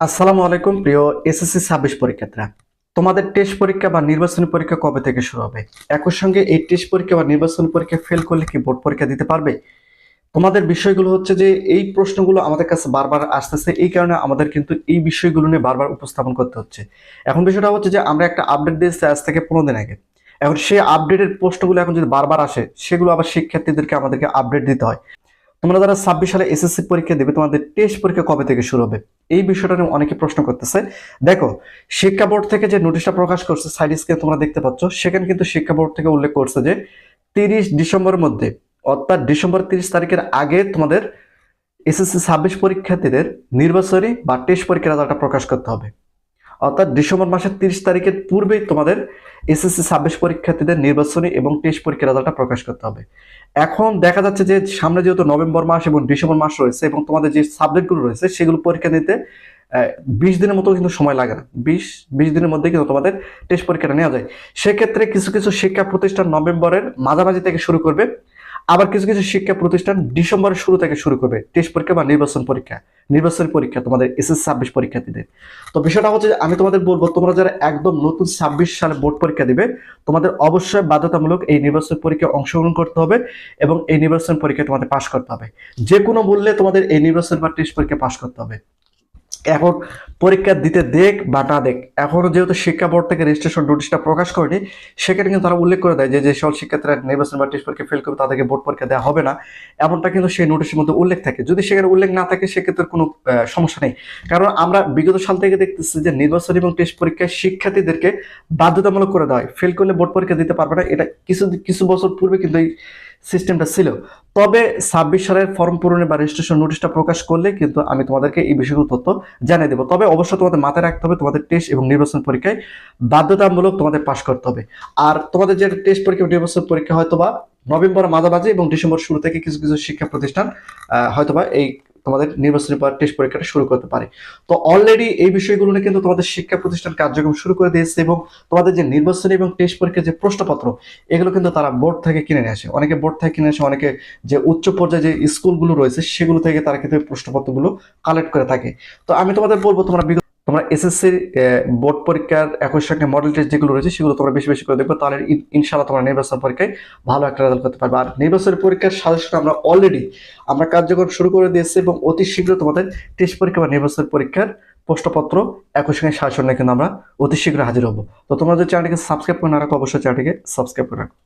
আসসালামু আলাইকুম প্রিয় এসএসসি ছাব্বিশ পরীক্ষার্থীরা। তোমাদের টেস্ট পরীক্ষা বা নির্বাচনী পরীক্ষা কবে থেকে শুরু হবে? একই সঙ্গে এই টেস্ট পরীক্ষা বা নির্বাচনী পরীক্ষা ফেল করলে কি বোর্ড পরীক্ষা দিতে পারবে? তোমাদের বিষয়গুলো হচ্ছে যে, এই প্রশ্নগুলো আমাদের কাছে বারবার আসতেছে, এই কারণে আমাদের কিন্তু এই বিষয়গুলো নিয়ে বারবার উপস্থাপন করতে হচ্ছে। এখন বিষয়টা হচ্ছে যে, আমরা একটা আপডেট দিয়েছি আজ থেকে পনেরো দিন আগে। এখন সেই আপডেটের প্রশ্নগুলো এখন যদি বারবার আসে, সেগুলো আবার শিক্ষার্থীদেরকে আমাদেরকে আপডেট দিতে হয়। তোমরা যারা ছাব্বিশ সালে এসএসসি পরীক্ষা দেবে, তোমাদের টেস্ট পরীক্ষা কবে থেকে শুরু হবে? এই বিষয়টা নিয়ে অনেকে প্রশ্ন করতেছে। দেখো, শিক্ষা বোর্ড থেকে যে নোটিশটা প্রকাশ করছে সাইড স্ক্রিনে তোমরা দেখতে পাচ্ছ, সেখানে কিন্তু শিক্ষা বোর্ড থেকে উল্লেখ করছে যে তিরিশ ডিসেম্বরের মধ্যে, অর্থাৎ ডিসেম্বর তিরিশ তারিখের আগে তোমাদের এসএসসি ছাব্বিশ পরীক্ষার্থীদের নির্বাচনী বা টেস্ট পরীক্ষার রেজাল্টটা প্রকাশ করতে হবে। অর্থাৎ ডিসেম্বর মাসের তিরিশ তারিখের পূর্বেই তোমাদের এসএসসি ছাব্বিশ পরীক্ষার্থীদের নির্বাচনী এবং টেস্ট পরীক্ষার রেজাল্টটা প্রকাশ করতে হবে। এখন দেখা যাচ্ছে যে সামনে যেহেতু নভেম্বর মাস এবং ডিসেম্বর মাস রয়েছে এবং তোমাদের যে সাবজেক্টগুলো রয়েছে সেগুলো পরীক্ষা নিতে বিশ দিনের মতো কিন্তু সময় লাগে না। বিশ বিশ দিনের মধ্যে কিন্তু তোমাদের টেস্ট পরীক্ষাটা নেওয়া যায়। সেক্ষেত্রে কিছু কিছু শিক্ষা প্রতিষ্ঠান নভেম্বরের মাঝামাঝি থেকে শুরু করবে। আবার কিছু কিছু শিক্ষা প্রতিষ্ঠান ডিসেম্বরের শুরু থেকে শুরু করবে। টেস্ট পরীক্ষা বা নির্বাচন পরীক্ষা। নির্বাচনী পরীক্ষা তোমাদের এসএস ছাব্বিশ পরীক্ষার্থীদের। তো বিষয়টা হচ্ছে আমি তোমাদের বলব, তোমরা যারা একদম নতুন ছাব্বিশ সালে বোর্ড পরীক্ষা দিবে, তোমাদের অবশ্যই বাধ্যতামূলক এই নির্বাচন পরীক্ষায় অংশগ্রহণ করতে হবে এবং এই নির্বাচন পরীক্ষায় তোমাদের পাশ করতে হবে। যে কোনো মূল্যে তোমাদের এই নির্বাচন বা টেস্ট পরীক্ষা পাশ করতে হবে। এখন পরীক্ষা দিতে দেখ বা না দেখ। এখনও যেহেতু শিক্ষা বোর্ড থেকে রেজিস্ট্রেশন নোটিশটা প্রকাশ করেনি, সেখানে কিন্তু তারা উল্লেখ করে দেয় যে যে সকল শিক্ষার্থীরা নির্বাচন বা টেস্ট পরীক্ষা ফেল করবে, তাদেরকে বোর্ড পরীক্ষা দেওয়া হবে না। এমনটা কিন্তু সেই নোটিশের মধ্যে উল্লেখ থাকে। যদি সেখানে উল্লেখ না থাকে, সেক্ষেত্রে কোনো সমস্যা নেই। কারণ আমরা বিগত সাল থেকে দেখতেছি যে, নির্বাচন এবং টেস্ট পরীক্ষায় শিক্ষার্থীদেরকে বাধ্যতামূলক করে দেওয়া হয়। ফেল করলে বোর্ড পরীক্ষা দিতে পারবে না। এটা কিছু কিছু বছর পূর্বে কিন্তু এই সিস্টেমটা ছিল। তবে ছাব্বিশ সালের ফর্ম পূরণে বা রেজিস্ট্রেশন নোটিশটা প্রকাশ করলে কিন্তু আমি তোমাদেরকে এই বিষয়গুলো তথ্য জানিয়ে দেবো। তবে অবশ্য তোমাদের মাথায় রাখতে হবে, তোমাদের টেস্ট এবং নির্বাচন পরীক্ষায় বাধ্যতামূলক তোমাদের পাশ করতে হবে। আর তোমাদের যে টেস্ট পরীক্ষা নির্বাচন পরীক্ষা হয়তো বা নভেম্বর মাঝামাঝি এবং ডিসেম্বর শুরু থেকে কিছু কিছু শিক্ষা প্রতিষ্ঠান হয়তোবা এই তোমাদের নির্বাচনী টেস্ট পরীক্ষাটা শুরু করতে পারে। তো অলরেডি এই বিষয়গুলো নিয়ে কিন্তু তোমাদের শিক্ষা প্রতিষ্ঠান কার্যক্রম শুরু করে দিয়েছে এবং তোমাদের যে নির্বাচনী এবং টেস্ট পরীক্ষার যে প্রশ্নপত্র, এগুলো কিন্তু তারা বোর্ড থেকে কিনে নিয়ে আসে। অনেকে বোর্ড থেকে কিনে আসে, অনেকে যে উচ্চ পর্যায়ে যে স্কুলগুলো রয়েছে, সেগুলো থেকে তারা কিন্তু প্রশ্নপত্রগুলো কালেক্ট করে থাকে। তো আমি তোমাদের বলব, তোমরা তোমরা এসএসসির বোর্ড পরীক্ষার একই সঙ্গে মডেল টেস্ট যেগুলো রয়েছে, সেগুলো তোমরা বেশি বেশি করে দেখবে, তাহলে ইন- ইনশাআল্লাহ তোমরা নির্বাচন পরীক্ষায় ভালো একটা রেজাল্ট করতে পারবে। আর নির্বাচনী পরীক্ষার সাজেশন আমরা অলরেডি আমরা কার্যক্রম শুরু করে দিয়েছি এবং অতি শীঘ্র তোমাদের টেস্ট পরীক্ষা বা নির্বাচন পরীক্ষার প্রশ্নপত্র একই সঙ্গে সাজেশন নিয়ে কিন্তু আমরা অতি শীঘ্র হাজির হব। তো তোমরা যদি চ্যানেলটিকে সাবস্ক্রাইব করে না রাখো, অবশ্যই চ্যানেলটিকে সাবস্ক্রাইব করে রাখো।